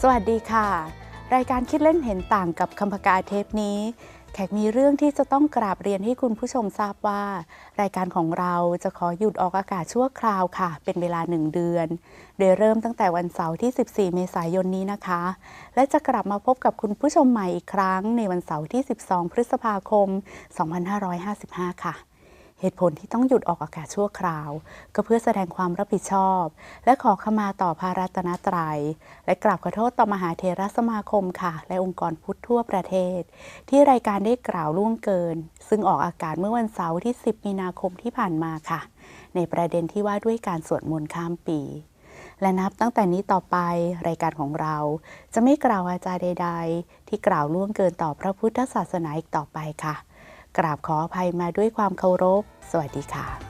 สวัสดีค่ะ รายการคิดเล่นเห็นต่างกับคำพกาเทปนี้ แขกมีเรื่องที่จะต้องกราบเรียนให้คุณผู้ชมทราบว่า รายการของเราจะขอหยุดออกอากาศชั่วคราวค่ะ เป็นเวลาหนึ่งเดือน โดยเริ่มตั้งแต่วันเสาร์ที่ 14 เมษายนนี้นะคะ และจะกลับมาพบกับคุณผู้ชมใหม่อีกครั้งในวันเสาร์ที่ 12 พฤษภาคม 2555 ค่ะ เหตุผลที่ต้องหยุดออกอากาศชั่วคราว ก็เพื่อแสดงความรับผิดชอบ และขอขมาต่อพระรัตนตรัย และกราบขอโทษต่อมหาเทรสมาคมค่ะ และองค์กรพุทธทั่วประเทศ ที่รายการได้กล่าวล่วงเกิน ซึ่งออกอากาศเมื่อวันเสาร์ที่ 10 มีนาคมที่ผ่านมาค่ะ ในประเด็นที่ว่าด้วยการสวดมนต์ข้ามปีและนับตั้งแต่นี้ต่อไปรายการของเราจะไม่กล่าวอาจาใด ๆ ที่กล่าวล่วงเกินต่อพระพุทธศาสนาอีกต่อไปค่ะ กราบขออภัยมาด้วยความเคารพ สวัสดีค่ะ